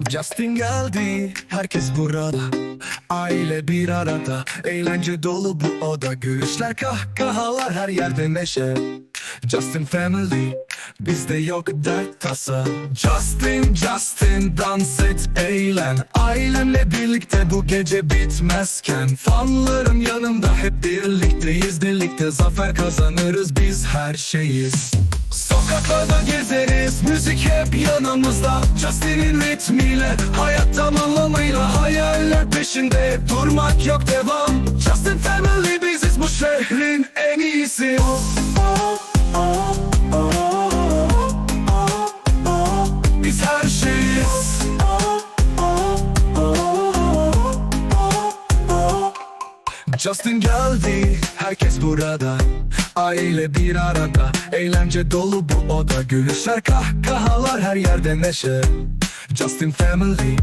Justin geldi, herkes burada. Aile bir arada, eğlence dolu bu oda. Gülüşler kahkahalar her yerde neşe. Justin Family, bizde yok dert tasa. Justin, Justin dans et eğlen. Ailemle birlikte bu gece bitmezken. Fanlarım yanımda hep birlikteyiz Birlikte zafer kazanırız biz her şeyiz. Sokaklarda gezeriz Müzik hep yanımızda. Justin'in ritmiyle Hayattan anlamıyla Hayaller peşinde. Durmak yok devam. Justin Family biziz bu şehrin en iyisi. Biz her şeyiz. Justin geldi, herkes burada Aile bir arada, eğlence dolu bu oda Gülüşler kahkahalar her yerde neşe. Justin Family,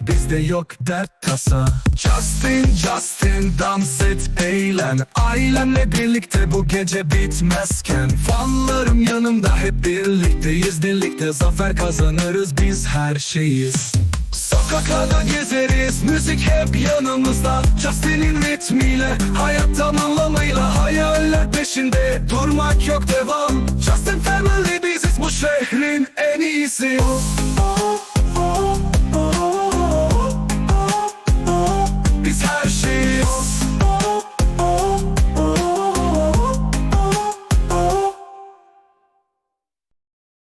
bizde yok dert tasa. Justin, Justin dans et eğlen. Ailemle birlikte bu gece bitmezken. Fanlarım yanımda hep birlikteyiz. Birlikte zafer kazanırız biz her şeyiz Sokaklarda gezeriz Müzik hep yanımızda. Justin'in ritmiyle Hayattan anlamıyla Hayaller peşinde. Durmak yok devam. Justin Family biziz bu şehrin en iyisi